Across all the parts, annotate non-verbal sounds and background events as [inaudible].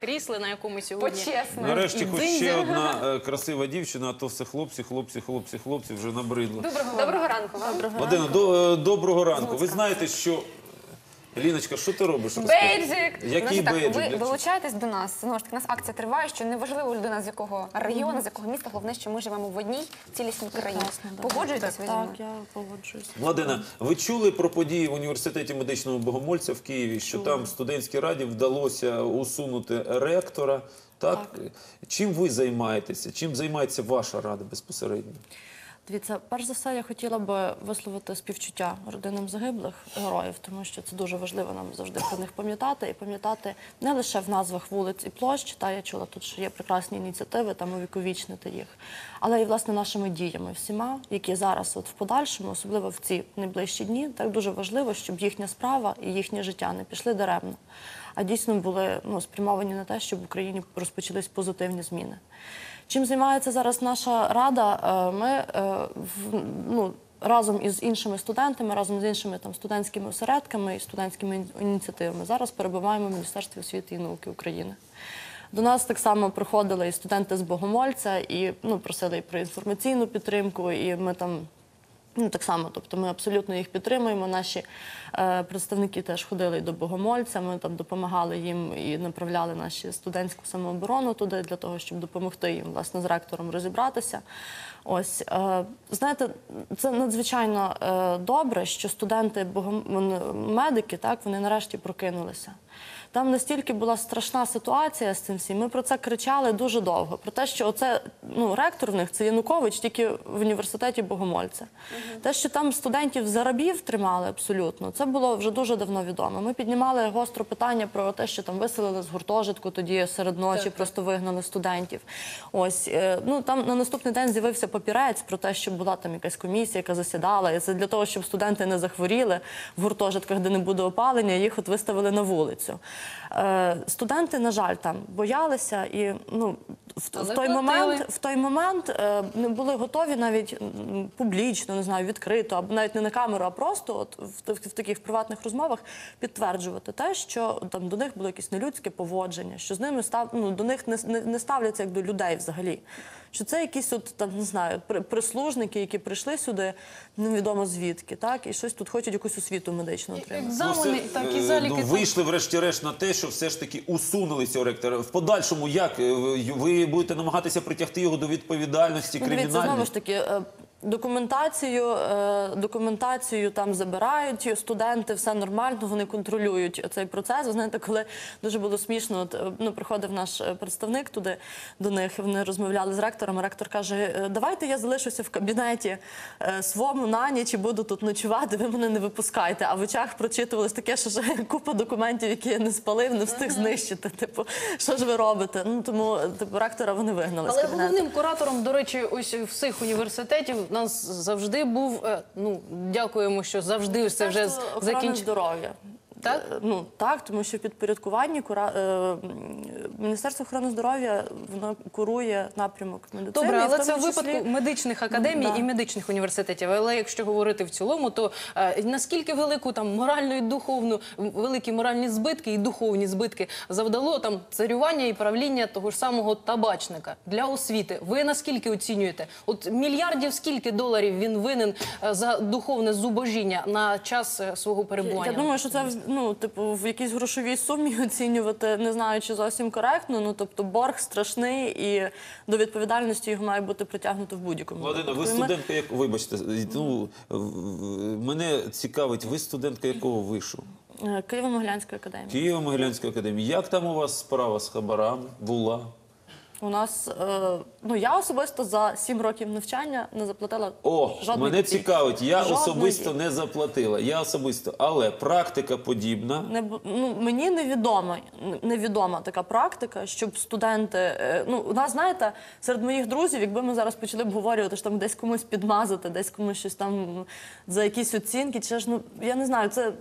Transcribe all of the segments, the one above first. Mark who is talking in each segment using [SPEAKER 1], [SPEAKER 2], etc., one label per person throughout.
[SPEAKER 1] крісли, на якому сьогодні.
[SPEAKER 2] Почесно.
[SPEAKER 3] Нарешті хоч ще одна е, красива дівчина, а то все хлопці, хлопці, хлопці, хлопці вже набридло.
[SPEAKER 2] Доброго, Доброго ранку вам.
[SPEAKER 3] Вадина, до, е, доброго ранку. Ви знаєте, що. Ліночка, що ти робиш?
[SPEAKER 2] Бейджик!
[SPEAKER 3] Який
[SPEAKER 2] так,
[SPEAKER 3] бейджик?
[SPEAKER 2] Ви
[SPEAKER 3] Для
[SPEAKER 2] долучаєтесь до нас. Знову ж таки, у нас акція триває, що неважливо людина з якого регіону, з якого міста, головне, що ми живемо в одній цілісній країні. Погоджуєтесь ви зі мною?
[SPEAKER 4] Так, я погоджуюсь.
[SPEAKER 3] Владина, ви чули про події в університеті медичного богомольця в Києві, що там студентській раді вдалося усунути ректора? Так? Чим ви займаєтеся? Чим займається ваша рада безпосередньо?
[SPEAKER 4] Дивіться, перш за все, я хотіла би висловити співчуття родинам загиблих героїв, тому що це дуже важливо нам завжди про них пам'ятати і пам'ятати не лише в назвах вулиць і площ. Та я чула тут, що є прекрасні ініціативи, там увіковічнити їх, але і власне нашими діями всіма, які зараз, от в подальшому, особливо в ці найближчі дні, так дуже важливо, щоб їхня справа і їхнє життя не пішли даремно, а дійсно були ну, спрямовані на те, щоб в Україні розпочались позитивні зміни. Чим займається зараз наша рада? Е, Ми е, ну, разом із іншими студентами, разом з іншими там студентськими осередками і студентськими ініціативами зараз перебуваємо в Міністерстві освіти і науки України. До нас так само приходили і студенти з Богомольця, і ну, просили і про інформаційну підтримку, і ми там. Ну, так само, тобто ми абсолютно їх підтримуємо. Наші е, представники теж ходили до Богомольця. Ми там допомагали їм і направляли наші студентську самооборону туди для того, щоб допомогти їм власне з ректором розібратися. Ось е, знаєте, це надзвичайно е, добре, що студенти богом... медики, так вони нарешті прокинулися. Там настільки була страшна ситуація з цим всім. Ми про це кричали дуже довго. Про те, що оце ну ректор в них це Янукович, тільки в університеті Богомольця. Те, що там студентів за рабів тримали абсолютно, це було вже дуже давно відомо. Ми піднімали гостро питання про те, що там виселили з гуртожитку, тоді серед ночі просто вигнали студентів. Ось е, ну там на наступний день з'явився папірець про те, що була там якась комісія, яка засідала, і це для того, щоб студенти не захворіли в гуртожитках, де не буде опалення, їх от виставили на вулицю. Е, студенти, на жаль, там боялися і ну в, в той момент в той момент е, не були готові навіть публічно, не знаю, відкрито, або навіть не на камеру, а просто от в, в, в таких приватних розмовах підтверджувати те, що там до них було якесь нелюдське поводження, що з ними став ну до них не, не, не ставляться як до людей взагалі. Що це якісь от там не знаю, при- прислужники, які прийшли сюди, невідомо звідки, так і щось тут хочуть якусь освіту медичну отримати.
[SPEAKER 1] Екзамени,
[SPEAKER 3] все,
[SPEAKER 1] так
[SPEAKER 3] е,
[SPEAKER 1] і заліки.
[SPEAKER 3] ну, вийшли врешті-решт на те, що все ж таки усунули цього ректора. В подальшому, як е, ви- будете намагатися притягти його до відповідальності
[SPEAKER 4] кримінальної? Дивіться, знову ж таки, е, документацію, е, документацію там забирають студенти, все нормально, вони контролюють цей процес. Ви знаєте, коли дуже було смішно, от, е, ну, приходив наш е, представник туди до них, вони розмовляли з ректором. Ректор каже: «Е, давайте я залишуся в кабінеті своєму на ніч і буду тут ночувати, ви мене не випускайте. А в очах прочитувалось таке, що ж [laughs] купа документів, які я не спалив, не встиг знищити. Типу, що ж ви робите? Ну тому типу, ректора вони вигнали
[SPEAKER 1] Але
[SPEAKER 4] кабінету.
[SPEAKER 1] головним куратором, до речі, ось всіх університетів у нас завжди був. е, Ну дякуємо, що завжди все вже закінчилося.
[SPEAKER 4] здоров'я.
[SPEAKER 1] Так?
[SPEAKER 4] Е, Ну так, тому що в підпорядкуванні кура... е, Міністерство охорони здоров'я воно курує напрямок медицини.
[SPEAKER 1] Добре,
[SPEAKER 4] і
[SPEAKER 1] але
[SPEAKER 4] в
[SPEAKER 1] це в
[SPEAKER 4] тому числі-
[SPEAKER 1] випадку медичних академій
[SPEAKER 4] да.
[SPEAKER 1] і медичних університетів. Але якщо говорити в цілому, то е, наскільки велику там моральну і духовну великі моральні збитки і духовні збитки завдало там царювання і правління того ж самого табачника для освіти? Ви наскільки оцінюєте? От мільярдів скільки доларів він винен е, за духовне зубожіння на час свого перебування?
[SPEAKER 4] Я думаю, що це ну, типу, в якійсь грошовій сумі [laughs] оцінювати, не знаю, чи зовсім коректно. Ну тобто борг страшний і до відповідальності його має бути притягнуто в будь-якому
[SPEAKER 3] Владина, ви студентка, як вибачте, ну мене цікавить, ви студентка якого вишу?
[SPEAKER 4] Е, Києво-Могилянської академії.
[SPEAKER 3] Києво-Могилянської академії. Як там у вас справа з хабарами була?
[SPEAKER 4] У нас е, ну я особисто за сім років навчання не заплатила
[SPEAKER 3] О,
[SPEAKER 4] жодної
[SPEAKER 3] мене
[SPEAKER 4] копійки.
[SPEAKER 3] цікавить. Я
[SPEAKER 4] Жодної.
[SPEAKER 3] особисто не заплатила. Я особисто, але практика подібна.
[SPEAKER 4] Не бу- ну мені невідома невідома така практика, щоб студенти. е, Ну у нас знаєте, серед моїх друзів, якби ми зараз почали обговорювати, що там десь комусь підмазати, десь комусь щось там за якісь оцінки, чи ж ну я не знаю, це.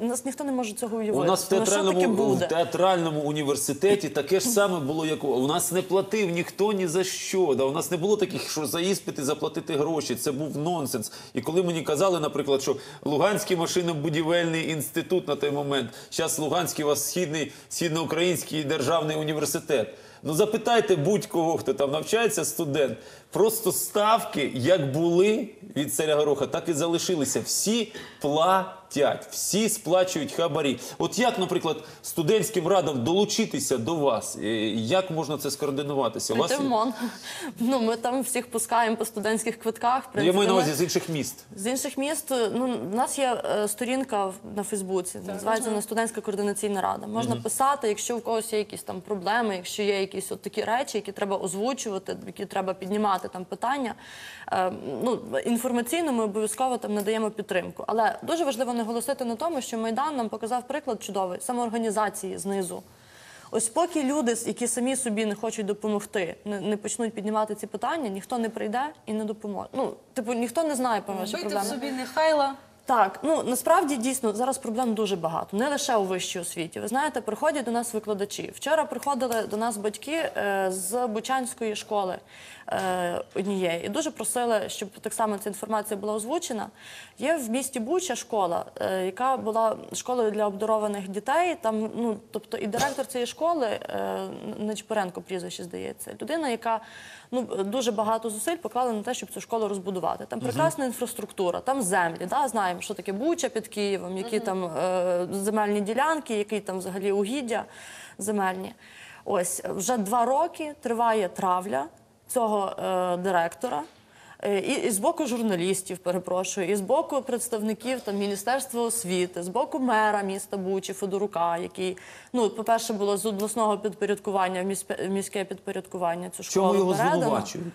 [SPEAKER 4] Нас ніхто не може цього
[SPEAKER 3] У нас в театральному, в театральному університеті таке ж саме було, як у нас не платив ніхто ні за що. Да? У нас не було таких, що за іспити заплатити гроші. Це був нонсенс. І коли мені казали, наприклад, що Луганський машинобудівельний інститут на той момент, зараз Луганський у вас східний східноукраїнський державний університет. Ну запитайте будь-кого, хто там навчається, студент. Просто ставки, як були від царя Гороха, так і залишилися. Всі платять, всі сплачують хабарі. От як, наприклад, студентським радам долучитися до вас? Е, Як можна це скоординуватися? У вас є-.
[SPEAKER 4] Ну, ми там всіх пускаємо по студентських квитках. В
[SPEAKER 3] Ну, я
[SPEAKER 4] принципі,
[SPEAKER 3] маю на
[SPEAKER 4] ми-
[SPEAKER 3] увазі з інших міст.
[SPEAKER 4] З інших міст, ну, в нас є е, сторінка в- на Фейсбуці, називається вона студентська координаційна рада. Можна писати, якщо в когось є якісь там проблеми, якщо є якісь от такі речі, які треба озвучувати, які треба піднімати там питання. Е, ну, інформаційно ми обов'язково там надаємо підтримку. Але дуже важливо наголосити на тому, що Майдан нам показав приклад чудовий самоорганізації знизу. Ось поки люди, які самі собі не хочуть допомогти, не, не почнуть піднімати ці питання, ніхто не прийде і не допоможе. Ну, типу, ніхто не знає про ваші
[SPEAKER 1] Бити в
[SPEAKER 4] проблеми.
[SPEAKER 1] собі нехайла.
[SPEAKER 4] Так, ну насправді дійсно зараз проблем дуже багато, не лише у вищій освіті. Ви знаєте, приходять до нас викладачі. Вчора приходили до нас батьки е, з Бучанської школи е, однієї і дуже просили, щоб так само ця інформація була озвучена. Є в місті Буча школа, е, яка була школою для обдарованих дітей. Там, ну тобто, і директор цієї школи е, Нечпоренко прізвище здається, людина, яка ну дуже багато зусиль поклали на те, щоб цю школу розбудувати. Там прекрасна інфраструктура, там землі. Да, знаємо, що таке Буча під Києвом, які там е, земельні ділянки, які там взагалі угіддя земельні. Ось вже два роки триває травля цього е, директора. Е, І, і з боку журналістів, перепрошую, і з боку представників там Міністерства освіти, з боку мера міста Бучі Федорука, який ну, по-перше, було з обласного підпорядкування в міське, підпорядкування цю школу
[SPEAKER 3] чому його
[SPEAKER 4] передано.
[SPEAKER 3] звинувачують?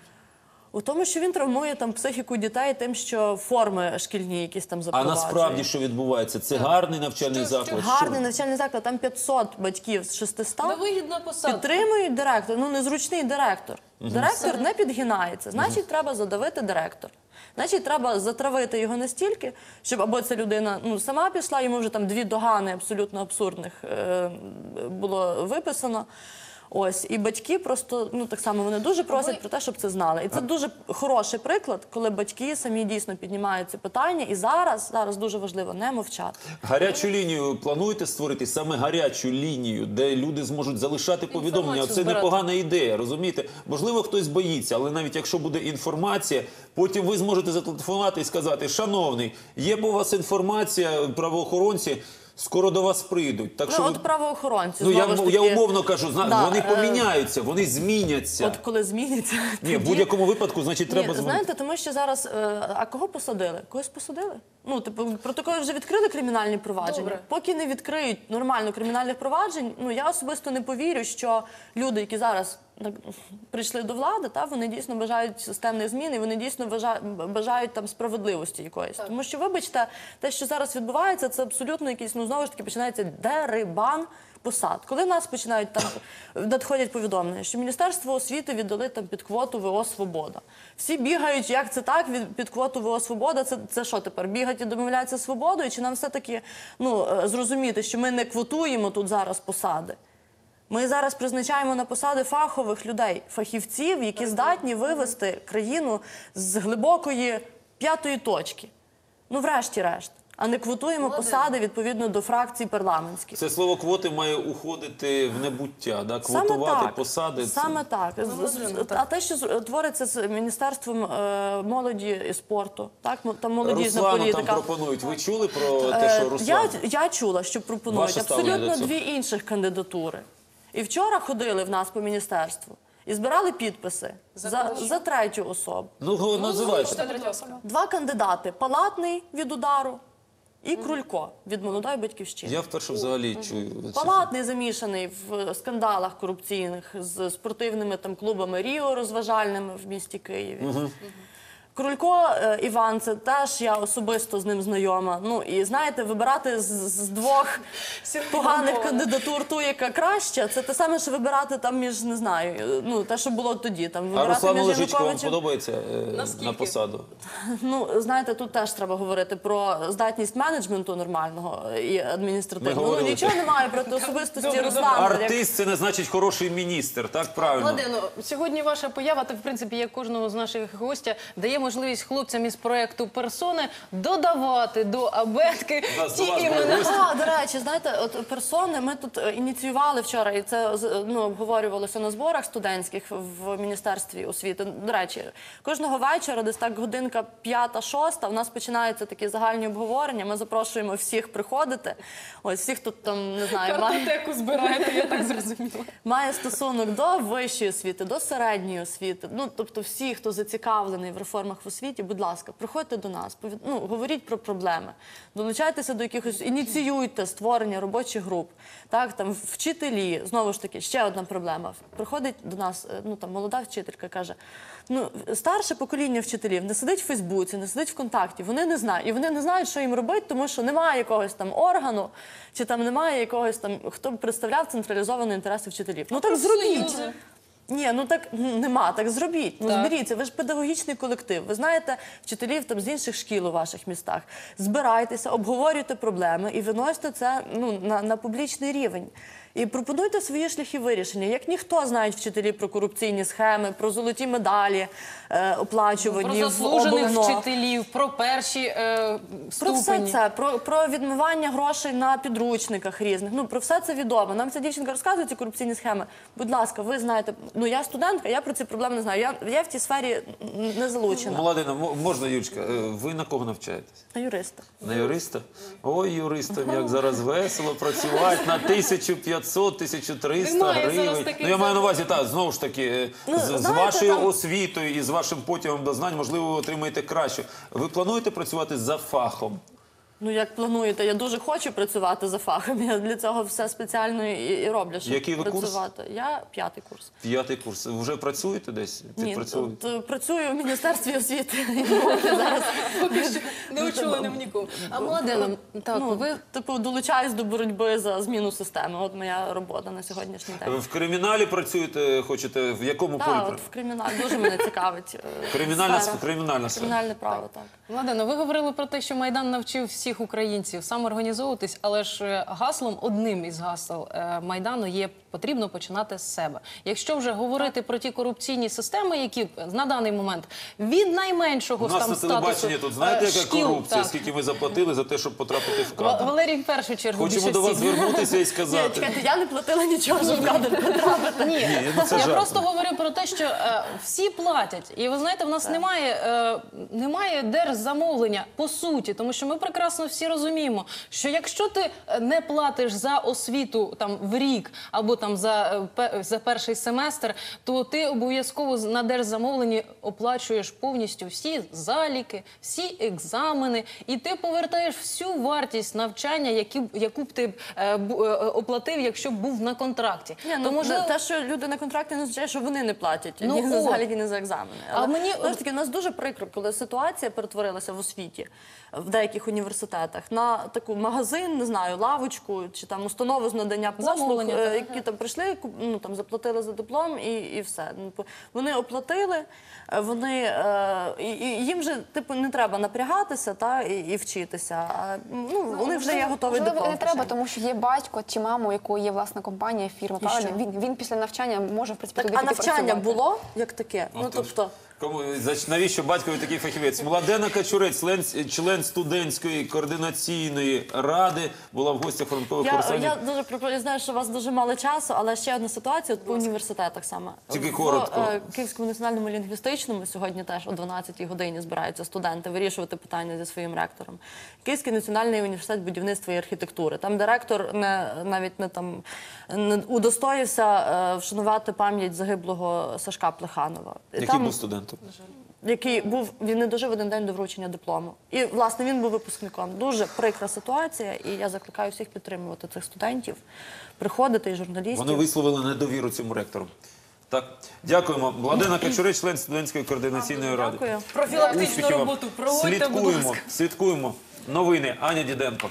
[SPEAKER 4] У тому, що він травмує там психіку дітей, тим, що форми шкільні якісь там
[SPEAKER 3] А
[SPEAKER 4] запроваджує.
[SPEAKER 3] насправді що відбувається? Це гарний навчальний
[SPEAKER 1] Що- що-
[SPEAKER 3] заклад.
[SPEAKER 4] гарний
[SPEAKER 3] Що?
[SPEAKER 4] навчальний заклад, там 500 батьків з 600
[SPEAKER 1] Невигідна посадка.
[SPEAKER 4] підтримують директора. Ну незручний директор. Директор не підгинається. Значить, треба задавити директор. Значить, треба затравити його настільки, щоб або ця людина ну сама пішла, йому вже там дві догани абсолютно абсурдних е, було виписано. Ось і батьки просто ну так само вони дуже просять про те, щоб це знали. І це дуже хороший приклад, коли батьки самі дійсно піднімають це питання. І зараз зараз дуже важливо не мовчати.
[SPEAKER 3] Гарячу лінію плануєте створити саме гарячу лінію, де люди зможуть залишати повідомлення. Це
[SPEAKER 1] збирати.
[SPEAKER 3] непогана ідея, розумієте? Можливо, хтось боїться, але навіть якщо буде інформація, потім ви зможете зателефонувати і сказати: Шановний, є б у вас інформація, правоохоронці. Скоро до вас прийдуть. Так що
[SPEAKER 4] ну,
[SPEAKER 3] ви-
[SPEAKER 4] от правоохоронці
[SPEAKER 3] ну я,
[SPEAKER 4] ж
[SPEAKER 3] я умовно кажу, зна...
[SPEAKER 4] Да,
[SPEAKER 3] вони
[SPEAKER 4] е,
[SPEAKER 3] поміняються, вони зміняться.
[SPEAKER 4] От коли зміняться,
[SPEAKER 3] Ні, в будь-якому випадку, значить, треба
[SPEAKER 4] Ні, знаєте, тому що зараз е, а кого посадили? Когось посадили? Ну, типу, проти кого вже відкрили кримінальні провадження.
[SPEAKER 1] Добре.
[SPEAKER 4] Поки не відкриють нормально кримінальних проваджень, ну я особисто не повірю, що люди, які зараз прийшли до влади, та вони дійсно бажають системних змін, і вони дійсно бажа- бажають там справедливості якоїсь. Тому що, вибачте, те, що зараз відбувається, це абсолютно якийсь, ну знову ж таки починається дерибан посад. Коли нас починають там надходять повідомлення, що Міністерство освіти віддали там під квоту ВО Свобода. Всі бігають, як це так, від під квоту ВО Свобода. Це, це що тепер? Бігать і домовляються з свободою? Чи нам все-таки ну, е, зрозуміти, що ми не квотуємо тут зараз посади? Ми зараз призначаємо на посади фахових людей, фахівців, які здатні вивести країну з глибокої п'ятої точки. Ну, врешті-решт. А не квотуємо посади відповідно до фракцій парламентських.
[SPEAKER 3] Це слово квоти має уходити в небуття, да?
[SPEAKER 4] Саме
[SPEAKER 3] квотувати
[SPEAKER 4] так.
[SPEAKER 3] посади. це-
[SPEAKER 4] Саме так. З- з-
[SPEAKER 1] так.
[SPEAKER 4] А те, що з- твориться з міністерством е, молоді і спорту, так там молодіжна
[SPEAKER 3] Руслану
[SPEAKER 4] політика.
[SPEAKER 3] там пропонують. Ви чули про те,
[SPEAKER 4] Е,
[SPEAKER 3] що Руслан?
[SPEAKER 4] Я, я чула, що пропонують
[SPEAKER 3] Ваше
[SPEAKER 4] абсолютно дві інших кандидатури. І вчора ходили в нас по міністерству і збирали підписи за, за, третю особу.
[SPEAKER 3] Ну, го- називайте.
[SPEAKER 4] Два кандидати: Палатний від удару і Крулько від молодої батьківщини.
[SPEAKER 3] Я вперше взагалі чую.
[SPEAKER 4] Палатний замішаний в скандалах корупційних з спортивними там клубами Ріо розважальними в місті Києві. Крулько е, Іван, це теж я особисто з ним знайома. Ну і знаєте, вибирати з, з двох [laughs] поганих кандидатур ту, яка краща, це те саме, що вибирати там між не знаю, е, ну те, що було тоді. Там
[SPEAKER 3] А
[SPEAKER 4] вибирати
[SPEAKER 3] Руслан
[SPEAKER 4] між
[SPEAKER 3] Лежичко вам подобається е,
[SPEAKER 1] Наскільки?
[SPEAKER 3] на посаду? [laughs]
[SPEAKER 4] Ну, знаєте, тут теж треба говорити про здатність менеджменту нормального і адміністративного. Ну, нічого немає проти [laughs] особистості Руслана.
[SPEAKER 3] Артист це не значить хороший міністр, так правильно?
[SPEAKER 1] Владино, сьогодні ваша поява, та в принципі, як кожного з наших гостя, дає можливість хлопцям із проекту персони додавати до абетки ті
[SPEAKER 3] до
[SPEAKER 1] імена.
[SPEAKER 4] До речі, знаєте, от персони ми тут е, ініціювали вчора, і це ну, обговорювалося на зборах студентських в Міністерстві освіти. До речі, кожного вечора, десь так годинка п'ята-шоста, у нас починаються такі загальні обговорення. Ми запрошуємо всіх приходити. Ось всіх тут там не знаю, має,
[SPEAKER 1] Картотеку збираєте, я так зрозуміла.
[SPEAKER 4] має стосунок до вищої освіти, до середньої освіти. Ну тобто, всі, хто зацікавлений в реформах в освіті, будь ласка, приходьте до нас, ну, говоріть про проблеми, долучайтеся до якихось, ініціюйте створення робочих груп. Так, там вчителі, знову ж таки, ще одна проблема. Приходить до нас, е, ну там молода вчителька каже: ну старше покоління вчителів не сидить в Фейсбуці, не сидить в контакті. Вони не знають, і вони не знають, що їм робити, тому що немає якогось там органу, чи там немає якогось там, хто б представляв централізовані інтереси вчителів. Ну так зробіть. Ні, ну так нема, так зробіть. Ну
[SPEAKER 1] Так.
[SPEAKER 4] зберіться. Ви ж педагогічний колектив. Ви знаєте вчителів там з інших шкіл у ваших містах. Збирайтеся, обговорюйте проблеми і виносите це ну на, на публічний рівень. І пропонуйте свої шляхи вирішення. Як ніхто знають вчителі про корупційні схеми, про золоті медалі, е, оплачувані
[SPEAKER 1] Про заслужених
[SPEAKER 4] ОБЛНО.
[SPEAKER 1] вчителів, про перші е,
[SPEAKER 4] Про все це, про, про відмивання грошей на підручниках різних. Ну про все це відомо. Нам ця дівчинка розказує ці корупційні схеми. Будь ласка, ви знаєте, ну я студентка, я про ці проблеми не знаю. Я, я в цій сфері не залучена.
[SPEAKER 3] Молодина, можна, Юлечка, е, ви на кого навчаєтесь?
[SPEAKER 4] На юриста.
[SPEAKER 3] На юриста? Ой, юристам, як зараз весело працювати на 1500, 1300
[SPEAKER 1] Немає зараз
[SPEAKER 3] гривень.
[SPEAKER 1] таких
[SPEAKER 3] Ну я маю на увазі, так, знову ж таки, е,
[SPEAKER 4] Ну,
[SPEAKER 3] з, з
[SPEAKER 4] знаєте,
[SPEAKER 3] вашою
[SPEAKER 4] там-
[SPEAKER 3] освітою і з вашим потягом до знань, можливо, ви отримаєте краще. Ви плануєте працювати за фахом?
[SPEAKER 4] Ну як плануєте, я дуже хочу працювати за фахом. Я для цього все спеціально і, і роблю, щоб
[SPEAKER 3] Який ви курс?
[SPEAKER 4] працювати. Я п'ятий курс.
[SPEAKER 3] П'ятий курс. Вже працюєте десь?
[SPEAKER 4] Ні,
[SPEAKER 3] Підпрацьовуєте?
[SPEAKER 4] е, працюю в міністерстві освіти [laughs] і науки зараз.
[SPEAKER 1] Поки що не очоленим нікому. А Младена, так,
[SPEAKER 4] ну,
[SPEAKER 1] ви
[SPEAKER 4] типу долучаюсь до боротьби за зміну системи. От моя робота на сьогоднішній день.
[SPEAKER 3] В криміналі працюєте, хочете, в якому полі?
[SPEAKER 4] Так, от в криміналі дуже мене цікавить. е,
[SPEAKER 3] Кримінальна,
[SPEAKER 4] сфера.
[SPEAKER 3] кримінальна сфера.
[SPEAKER 4] Кримінальне право, так.
[SPEAKER 1] Младено, ви говорили про те, що Майдан навчив всіх українців самоорганізовуватись, але ж е, гаслом, одним із гасел е, Майдану є потрібно починати з себе. Якщо вже говорити про ті корупційні системи, які на даний момент від найменшого
[SPEAKER 3] У нас
[SPEAKER 1] там
[SPEAKER 3] на телебаченні тут
[SPEAKER 1] е,
[SPEAKER 3] знаєте, яка
[SPEAKER 1] шкіл,
[SPEAKER 3] корупція,
[SPEAKER 1] так.
[SPEAKER 3] скільки ми заплатили за те, щоб потрапити в кадр.
[SPEAKER 1] Валерій в першу чергу
[SPEAKER 3] Хочемо до вас звернутися і сказати.
[SPEAKER 4] чекайте, я не платила нічого, щоб в кадр потрапити.
[SPEAKER 1] Ні,
[SPEAKER 3] Ні, ну це
[SPEAKER 1] я просто говорю про те, що е, всі платять, і ви знаєте, в нас немає, е, немає держзамовлення по суті, тому що ми прекрасно всі розуміємо, що якщо ти е, не платиш за освіту там в рік або там за, е, за перший семестр, то ти обов'язково на держзамовленні оплачуєш повністю всі заліки, всі екзамени, і ти повертаєш всю вартість навчання, які, яку б ти е, бу- е, оплатив, якщо б був на контракті.
[SPEAKER 4] Ні, ну,
[SPEAKER 1] То, можливо,
[SPEAKER 4] те, що люди на контракті не означає, що вони не платять
[SPEAKER 1] Ну,
[SPEAKER 4] ні за заліки, ні за екзамени.
[SPEAKER 1] А
[SPEAKER 4] Але
[SPEAKER 1] мені-
[SPEAKER 4] знову ж таки, у нас дуже прикро, коли ситуація перетворилася в освіті в деяких університетах на таку магазин, не знаю, лавочку чи там установу з надання послуг, е, які там прийшли, ну там заплатили за диплом і, і все. Ну, по- Вони оплатили, е, вони е, і, і їм вже типу не треба напрягатися та і, і вчитися. А ну вони вже є готові диплом.
[SPEAKER 2] не треба, тому що є батько чи мама, у якої є власна компанія, фірма. Правильно? Він, він після навчання може в принципі
[SPEAKER 4] Так,
[SPEAKER 2] туди
[SPEAKER 4] а навчання
[SPEAKER 2] працювати.
[SPEAKER 4] було як таке? Ну
[SPEAKER 3] Отож.
[SPEAKER 4] тобто.
[SPEAKER 3] Кому навіщо батькові такий фахівець? Младена Качурець, член, член студентської координаційної ради, була в гостях ранкових
[SPEAKER 4] Я,
[SPEAKER 3] курсантів.
[SPEAKER 4] я дуже прикольно знаю, що у вас дуже мало часу, але ще одна ситуація от по університетах саме.
[SPEAKER 3] Тільки
[SPEAKER 4] в
[SPEAKER 3] коротко.
[SPEAKER 4] е, Київському національному лінгвістичному сьогодні теж о 12-й годині збираються студенти вирішувати питання зі своїм ректором. Київський національний університет будівництва і архітектури. Там директор не навіть не там не удостоївся е, вшанувати пам'ять загиблого Сашка Плеханова. І
[SPEAKER 3] Який
[SPEAKER 4] там-
[SPEAKER 3] був студентом?
[SPEAKER 4] який був він не дожив один день до вручення диплому. І власне він був випускником. Дуже прикра ситуація, і я закликаю всіх підтримувати цих студентів, приходити і журналістів.
[SPEAKER 3] Вони висловили недовіру цьому ректору. Так, дякуємо. Владина Качурець, член студентської координаційної ради.
[SPEAKER 4] Дякую.
[SPEAKER 1] Профілактичну
[SPEAKER 3] Успіхів вам.
[SPEAKER 1] роботу проводьте, будь
[SPEAKER 3] Слідкуємо,
[SPEAKER 1] ласка.
[SPEAKER 3] слідкуємо. Новини. Аня Діденко.